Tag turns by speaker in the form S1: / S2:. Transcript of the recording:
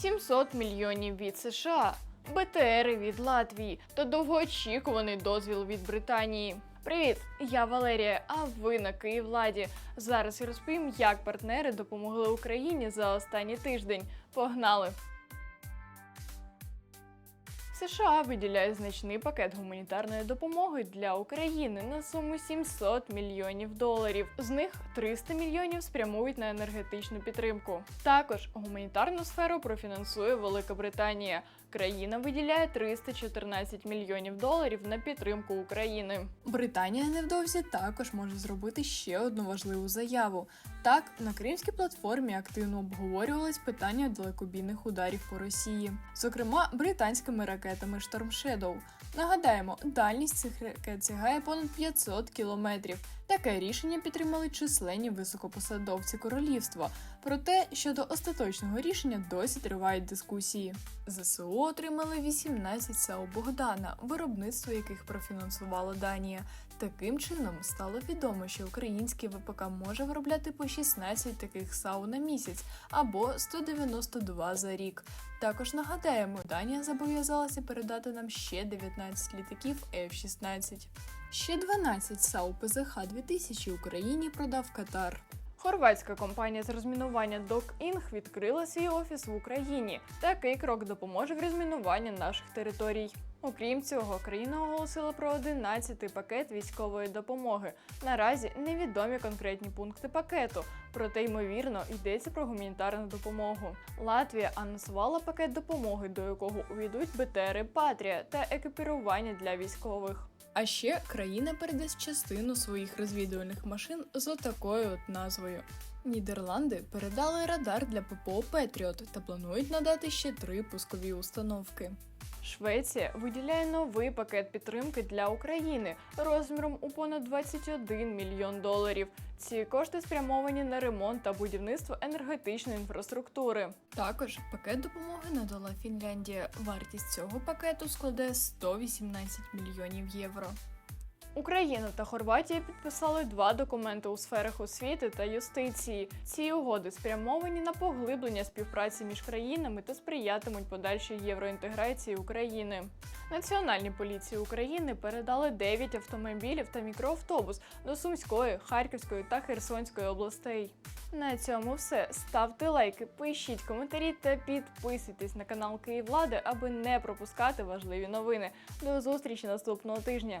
S1: 700 мільйонів від США, БТРи від Латвії та довгоочікуваний дозвіл від Британії. Привіт, я Валерія. А ви на Київладі. Зараз я розповім, як партнери допомогли Україні за останній тиждень. Погнали! США виділяє значний пакет гуманітарної допомоги для України на суму 700 мільйонів доларів. З них 300 мільйонів спрямують на енергетичну підтримку. Також гуманітарну сферу профінансує Велика Британія. Країна виділяє 314 мільйонів доларів на підтримку України.
S2: Британія невдовзі також може зробити ще одну важливу заяву. Так, на кримській платформі активно обговорювалось питання далекобійних ударів по Росії, зокрема британськими ракетами Storm Shadow. Нагадаємо, дальність цих ракет сягає понад 500 кілометрів. Таке рішення підтримали численні високопосадовці королівства. Проте щодо остаточного рішення досі тривають дискусії. ЗСУ отримали 18 САУ Богдана, виробництво яких профінансувала Данія. Таким чином стало відомо, що український ВПК може виробляти по 16 таких САУ на місяць або 192 за рік. Також нагадаємо, Данія зобов'язалася передати нам ще 19 літаків F-16. Ще 12 САУ ПЗХ 2000 Україні продав Катар.
S1: Хорватська компанія з розмінування DocInc відкрила свій офіс в Україні. Такий крок допоможе в розмінуванні наших територій. Окрім цього, країна оголосила про 11-й пакет військової допомоги. Наразі невідомі конкретні пункти пакету, проте ймовірно йдеться про гуманітарну допомогу. Латвія анонсувала пакет допомоги, до якого увійдуть БТРи Патрія та екіпірування для військових.
S2: А ще країна передасть частину своїх розвідувальних машин з отакою от назвою. Нідерланди передали радар для ППО Петріот та планують надати ще три пускові установки.
S1: Швеція виділяє новий пакет підтримки для України розміром у понад 21 мільйон доларів. Ці кошти спрямовані на ремонт та будівництво енергетичної інфраструктури.
S2: Також пакет допомоги надала Фінляндія. Вартість цього пакету складе 118 мільйонів євро.
S1: Україна та Хорватія підписали два документи у сферах освіти та юстиції. Ці угоди спрямовані на поглиблення співпраці між країнами та сприятимуть подальшій євроінтеграції України. Національній поліції України передали 9 автомобілів та мікроавтобус до Сумської, Харківської та Херсонської областей. На цьому все. Ставте лайки, пишіть коментарі та підписуйтесь на канал Київлади, аби не пропускати важливі новини. До зустрічі наступного тижня.